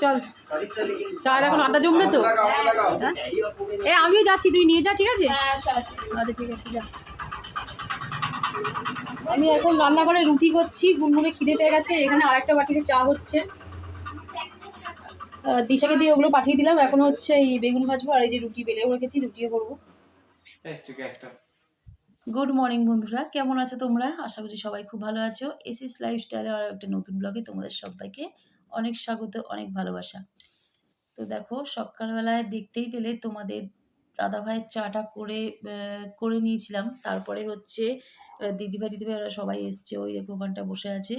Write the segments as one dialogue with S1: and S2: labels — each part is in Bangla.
S1: চল। চার এখন আড্ডা জমবে তো? হ্যাঁ? এ আমিও যাচ্ছি তুই নিয়ে যা ঠিক আছে? আচ্ছা ঠিক আছে যা। আমি এখন রান্নাঘরে রুটি করছি গুনগুনে খিদে পেয়ে গেছে এখানে আরেকটা বাটিতে চা হচ্ছে। দিশাকে দিয়ে ওগুলো পাঠিয়ে দিলাম এখন হচ্ছে এই বেগুন ভাজবো আর এই যে রুটি বেলেও রেখেছি রুটিও করব। গুড মর্নিং বন্ধুরা কেমন আছো তোমরা? আশা করি সবাই খুব ভালো আছো। এসএস লাইফস্টাইলের আর একটা নতুন ব্লগে তোমাদের সবাইকে অনেক স্বাগত, অনেক ভালোবাসা। তো দেখো, সকালবেলায় দেখতেই পেলে তোমাদের দাদা ভাইয়ের চাটা করে করে নিয়েছিলাম। তারপরে হচ্ছে দিদিভাই দিদিভাই ওরা সবাই এসছে, ওই দেখো ওখানটা বসে আছে,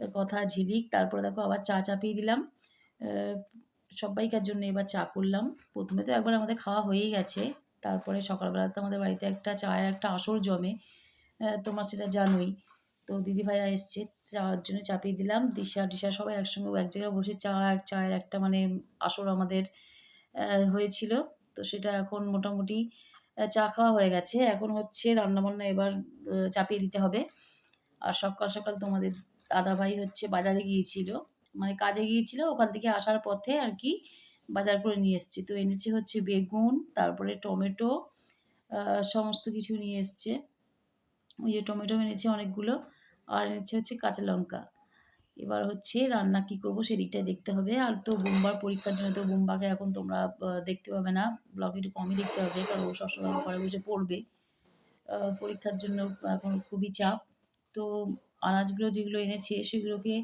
S1: কথা ঝিলিক। তারপরে দেখো আবার চা চাপিয়ে দিলাম। সবাইকার জন্য এবার চা করলাম। প্রথমে তো একবার আমাদের খাওয়া হয়েই গেছে। তারপরে সকালবেলা তো আমাদের বাড়িতে একটা চায়ের একটা আসর জমে। তোমার সেটা জানোই। তো দিদিভাইরা এসছে চাওয়ার জন্য চাপিয়ে দিলাম। দিশা দিশা সবাই একসঙ্গে এক জায়গায় বসে চা, চায়ের একটা মানে আসর আমাদের হয়েছিল। তো সেটা এখন মোটামুটি চা খাওয়া হয়ে গেছে। এখন হচ্ছে রান্নাবান্না এবার চাপিয়ে দিতে হবে। আর সকাল সকাল তোমাদের দাদাভাই হচ্ছে বাজারে গিয়েছিল। মানে কাজে গিয়েছিল, ওখান থেকে আসার পথে আর কি বাজার করে নিয়ে এসেছি। তো এনেছে হচ্ছে বেগুন, তারপরে টমেটো সমস্ত কিছু নিয়ে এসছে। ওই যে টমেটো এনেছে অনেকগুলো। আর এনেছে হচ্ছে কাঁচা লঙ্কা। এবার হচ্ছে রান্না কি করব সেদিকটাই দেখতে হবে। আর তো বোম্বার পরীক্ষার জন্য তো বোম্বাকে এখন তোমরা দেখতে পাবে না। ব্লগ একটু কমই দেখতে হবে, কারণ ও সবসময় ঘরে বসে পড়বে। পরীক্ষার জন্য এখন খুবই চাপ। তো আনাজগুলো যেগুলো এনেছে সেগুলোকে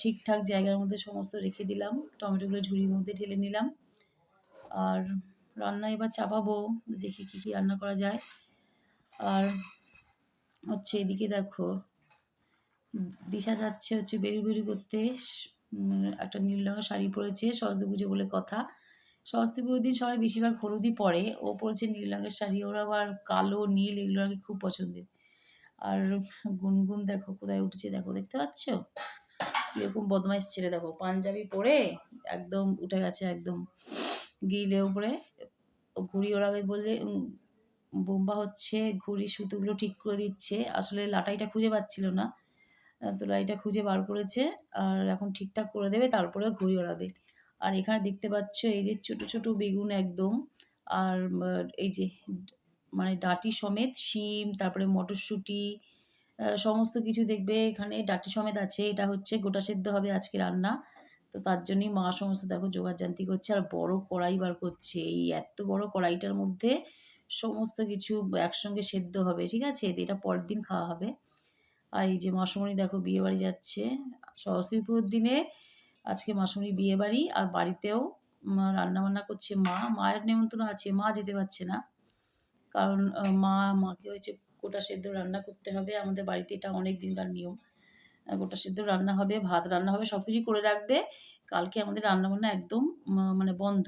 S1: ঠিকঠাক জায়গার মধ্যে সমস্ত রেখে দিলাম। টমেটোগুলো ঝুড়ির মধ্যে ঢেলে নিলাম। আর রান্না এবার চাপাবো, দেখি কী কী রান্না করা যায়। আর হচ্ছে এদিকে দেখো দিশা যাচ্ছে হচ্ছে বেরি বেরি করতে একটা নীল রঙের শাড়ি পরেছে, সরস্বতী পুজো বলে কথা। সরস্বতী পুজোর দিন সবাই বেশিরভাগ হলুদই পরে, ও পরেছে নীল রঙের শাড়ি, ওর আবার কালো, নীল এগুলো আর কি খুব পছন্দের। আর গুনগুন দেখো কোথায় উঠেছে, দেখো দেখতে পাচ্ছ? এরকম বদমাইশ ছেলে দেখো, পাঞ্জাবি পরে একদম উঠে গেছে একদম গিলে উপরে। ঘুড়ি ওড়াবে বলে বোম্বা হচ্ছে ঘুড়ি সুতোগুলো ঠিক করে দিচ্ছে। আসলে লাটাইটা খুঁজে পাচ্ছিল না। তো লাইটা খুঁজে বার করেছে আর এখন ঠিকঠাক করে দেবে তারপরে ঘুড়ি ওড়াবে। আর এখানে দেখতে পাচ্ছ এই যে ছোট ছোট বেগুন একদম। আর এই যে মানে ডাটি সমেত শিম, তারপরে মটরশুঁটি সমস্ত কিছু দেখবে এখানে ডাটি সমেত আছে। এটা হচ্ছে গোটা সেদ্ধ হবে আজকে রান্না। তো তার জন্যই মা সমস্ত দেখো জোগাড়জান্তি করছে আর বড় কড়াই বার করছে। এই এত বড় কড়াইটার মধ্যে সমস্ত কিছু একসঙ্গে সেদ্ধ হবে, ঠিক আছে? এটা পরের দিন খাওয়া হবে। আর এই যে মাসমণি দেখো বিয়ে বাড়ি যাচ্ছে। সরস্বতী পুজোর দিনে আজকে মাসমণি বিয়ে বাড়ি আর বাড়িতেও রান্না বান্না করছে মা। মায়ের নেমন্তন্ন আছে, মা যেতে পারছে না। কারণ মা, মাকে হয়েছে গোটা সেদ্ধ রান্না করতে হবে। আমাদের বাড়িতে এটা অনেক দিনকার নিয়ম। গোটা সেদ্ধ রান্না হবে, ভাত রান্না হবে সব কিছু করে রাখবে। কালকে আমাদের রান্নাবান্না একদম মানে বন্ধ।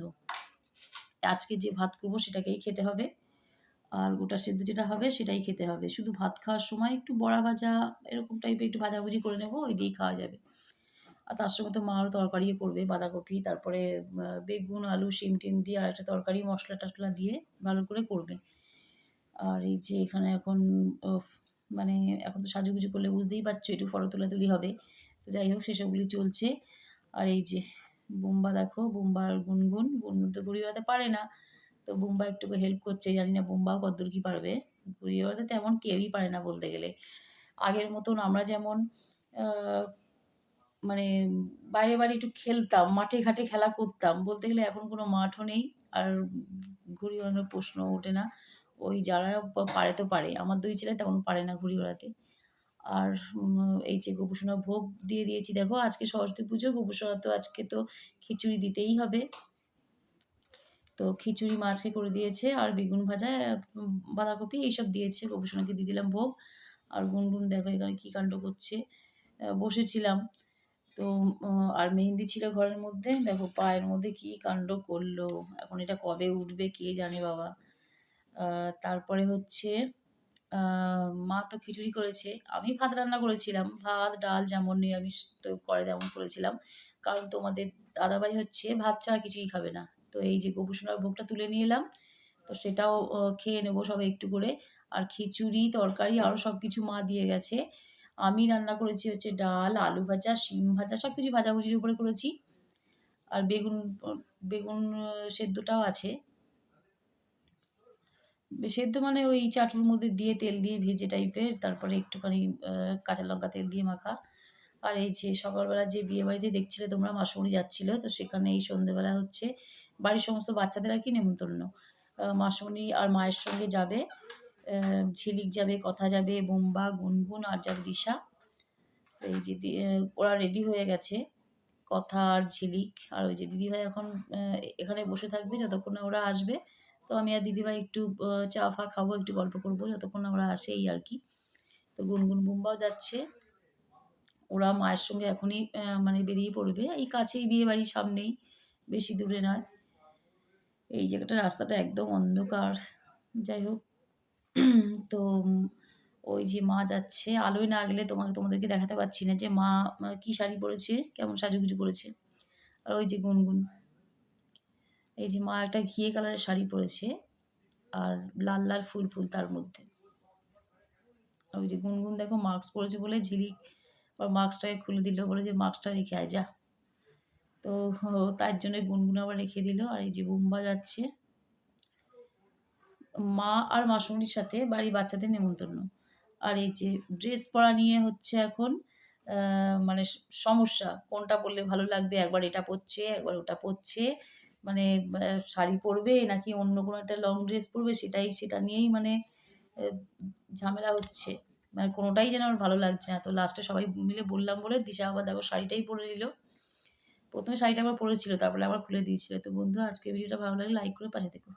S1: আজকে যে ভাত করব সেটাকেই খেতে হবে। আর গোটা সেদ্ধ যেটা হবে সেটাই খেতে হবে। শুধু ভাত খাওয়ার সময় একটু বড়া ভাজা এরকম টাইপের একটু ভাজাভুজি করে নেব, ওই দিয়েই খাওয়া যাবে। আর তার সঙ্গে তো মা আরও তরকারিও করবে, বাঁধাকপি, তারপরে বেগুন, আলু, শিম টিম দিয়ে আর একটা তরকারি, মশলা টশলা দিয়ে ভালো করে করবে। আর এই যে এখানে এখন মানে এখন তো সাজুগুজু করলে বুঝতেই পারছ, একটু ফটো তোলাতুলি হবে। তো যাই হোক, সেসবগুলি চলছে। আর এই যে, বোম্বা দেখো বোম্বা আর গুনগুন গুনগুন তো ওড়াতে পারে না। তো বোম্বা একটু হেল্প করছে, জানি না বোম্বাও কদ্দূর কি পারবে। ঘুড়ি ওড়াতে তেমন কেউই পারে না বলতে গেলে। আগের মতন আমরা যেমন মানে বাইরে বাইরে একটু খেলতাম, মাঠে ঘাটে খেলা করতাম, বলতে গেলে এখন কোনো মাঠও নেই। আর ঘুড়ি ওড়ানোর প্রশ্ন ওঠে না। ওই যারা পারে তো পারে, আমার দুই ছেলে তেমন পারে না ঘুড়ি ওড়াতে আর এই যে গোপুসোনা ভোগ দিয়ে দিয়েছি, দেখো আজকে সরস্বতী পুজো, গোপুসোনা তো আজকে তো খিচুড়ি দিতেই হবে। তো খিচুড়ি মাছকে করে দিয়েছে, আর বেগুন ভাজা বাঁধাকপি, এইসব দিয়েছে। গোপুসোনাকে দিয়ে দিলাম ভোগ। আর গুনগুন দেখো এখানে কী কাণ্ড করছে। বসেছিলাম। তো আর মেহেন্দি ছিল ঘরের মধ্যে। দেখো পায়ের মধ্যে কী কাণ্ড করল। এখন এটা কবে উঠবে কে জানে বাবা। তারপরে হচ্ছে মা তো খিচুড়ি করেছে। আমি ভাত রান্না করেছিলাম। ভাত, ডাল যেমন নিরামিষ তো করে তেমন করেছিলাম। কারণ তোমাদের দাদাভাই হচ্ছে ভাত ছাড়া কিছুই খাবে না। তো এই যে গোপুসোনার ভোগটা তুলে নিয়ে এলাম তো সেটাও খেয়ে নেব সব একটু করে আর খিচুড়ি তরকারি আরও সব কিছু মা দিয়ে গেছে আমি রান্না করেছি হচ্ছে ডাল, আলু ভাজা, শিম ভাজা সব কিছু ভাজাভুজির উপরে করেছি। আর বেগুন বেগুন সেদ্ধটাও আছে। সেদ্ধ মানে ওই চাটুর মধ্যে দিয়ে তেল দিয়ে ভেজে টাইপের তারপরে একটুখানি কাঁচা লঙ্কা তেল দিয়ে মাখা। আর এই যে সকালবেলা যে বিয়েবাড়িতে দেখছিলে তোমরা মাসুমণি যাচ্ছিল, তো সেখানে এই সন্ধ্যেবেলা হচ্ছে বাড়ির সমস্ত বাচ্চাদের আর কি নেমন্তন্ন। মাসুমণি আর মায়ের সঙ্গে যাবে। ঝিলিক যাবে, কথা যাবে, বোম্বা গুনগুন আর যাবে দিশা। এই যে ওরা রেডি হয়ে গেছে। কথা আর ঝিলিক আর ওই যে দিদিভাই এখন এখানে বসে থাকবে যতক্ষণ না ওরা আসবে। তো আমি আর দিদিভাই একটু চা-ফা খাব, একটু গল্প করব যতক্ষণ না ওরা আসে এই আর কি তো গুনগুন, বুম্বাও যাচ্ছে। ওরা মায়ের সঙ্গে এখনই মানে বেরিয়ে পড়বে। এই কাছেই বিয়েবাড়ি সামনেই, বেশি দূরে নয়। এই জায়গাটা রাস্তাটা একদম অন্ধকার। যাই হোক তো ওই যে মা যাচ্ছে। আলোয় না গেলে তোমাকে তোমাদেরকে দেখাতে পারছি না যে মা কি শাড়ি পরেছে, কেমন সাজুগুজু করেছে। আর ওই যে গুনগুন। এই যে মা একটা ঘিয়ে কালারের শাড়ি পরেছে। আর লাল, লাল ফুল, ফুল তার মধ্যে। আর ওই যে গুনগুন দেখো মাস্ক পরেছে বলে ঝিলিক ওর মাস্কটাকে খুলে দিল। বলে যে, "মাস্কটা রেখে আয় যা।" তো তার জন্য গুনগুন আবার রেখে দিল। আর এই যে বুম্বা যাচ্ছে। মা আর মাসুমণির সাথে বাড়ির বাচ্চাদের নেমন্তন্ন। আর এই যে ড্রেস পরা নিয়ে হচ্ছে এখন মানে সমস্যা। কোনটা পরলে ভালো লাগবে। একবার এটা পরছে, একবার ওটা পরছে। মানে শাড়ি পরবে নাকি অন্য কোনো একটা লং ড্রেস পরবে সেটাই সেটা নিয়েই মানে ঝামেলা হচ্ছে। মানে কোনোটাই যেন আমার ভালো লাগছে না। তো লাস্টে সবাই মিলে বললাম বলে দিশা আবার দেখো শাড়িটাই পরে নিল। ১ম এ শাড়িটা একবার পরেছিল, তারপরে আবার খুলে দিয়েছিল। তো বন্ধু আজকে ভিডিওটা ভালো লাগে লাইক করে পাঠিয়ে থেকো।